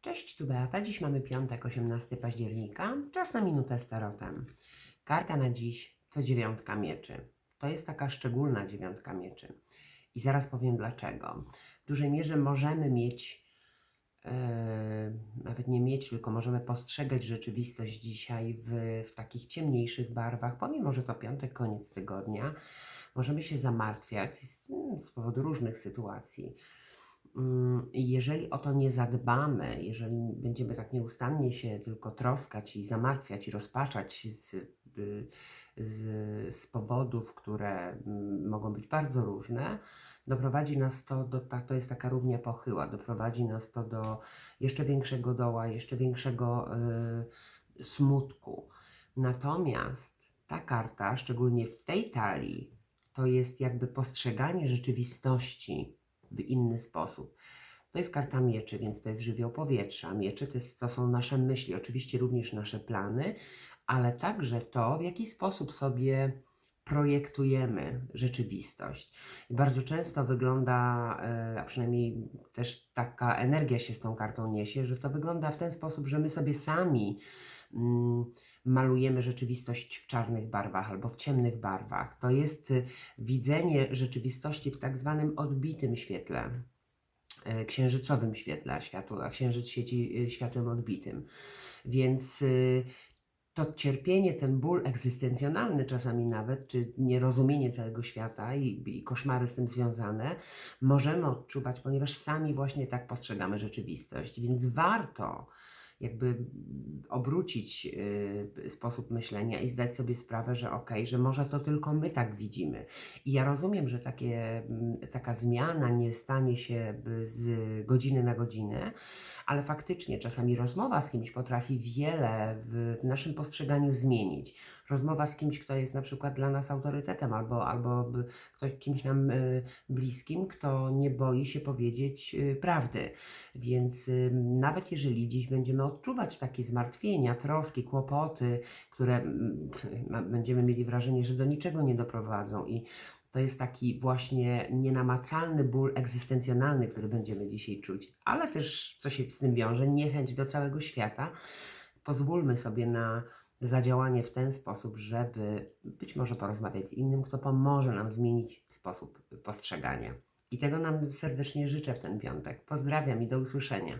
Cześć, tu Beata. Dziś mamy piątek, 18 października. Czas na minutę z tarotem. Karta na dziś to dziewiątka mieczy. To jest taka szczególna dziewiątka mieczy. I zaraz powiem dlaczego. W dużej mierze możemy mieć, e, nawet nie mieć, tylko możemy postrzegać rzeczywistość dzisiaj w, w takich ciemniejszych barwach, pomimo że to piątek, koniec tygodnia. Możemy się zamartwiać z, z powodu różnych sytuacji. Mm, Jeżeli o to nie zadbamy, jeżeli będziemy tak nieustannie się tylko troskać i zamartwiać i rozpaczać z, y, z, z powodów, które mm, mogą być bardzo różne, doprowadzi nas to do, to jest taka równia pochyła, doprowadzi nas to do jeszcze większego doła, jeszcze większego y, smutku. Natomiast ta karta, szczególnie w tej talii, to jest jakby postrzeganie rzeczywistości w inny sposób. To jest karta mieczy, więc to jest żywioł powietrza. Miecze to, jest, to są nasze myśli, oczywiście również nasze plany, ale także to, w jaki sposób sobie projektujemy rzeczywistość. I bardzo często wygląda, e, a przynajmniej też taka energia się z tą kartą niesie, że to wygląda w ten sposób, że my sobie sami malujemy rzeczywistość w czarnych barwach albo w ciemnych barwach. To jest y, widzenie rzeczywistości w tak zwanym odbitym świetle, e, księżycowym świetle, a, światło, a księżyc świeci y, światłem odbitym. Więc y, to cierpienie, ten ból egzystencjonalny czasami nawet, czy nierozumienie całego świata i, i koszmary z tym związane, możemy odczuwać, ponieważ sami właśnie tak postrzegamy rzeczywistość. Więc warto jakby obrócić y, sposób myślenia i zdać sobie sprawę, że okej, że może to tylko my tak widzimy. I ja rozumiem, że takie, mm, taka zmiana nie stanie się y, z godziny na godzinę, ale faktycznie czasami rozmowa z kimś potrafi wiele w, w naszym postrzeganiu zmienić. Rozmowa z kimś, kto jest na przykład dla nas autorytetem, albo, albo ktoś, kimś nam y, bliskim, kto nie boi się powiedzieć y, prawdy. Więc y, nawet jeżeli dziś będziemy odczuwać takie zmartwienia, troski, kłopoty, które ma- będziemy mieli wrażenie, że do niczego nie doprowadzą i to jest taki właśnie nienamacalny ból egzystencjonalny, który będziemy dzisiaj czuć, ale też, co się z tym wiąże, niechęć do całego świata. Pozwólmy sobie na zadziałanie w ten sposób, żeby być może porozmawiać z innym, kto pomoże nam zmienić sposób postrzegania. I tego nam serdecznie życzę w ten piątek. Pozdrawiam i do usłyszenia.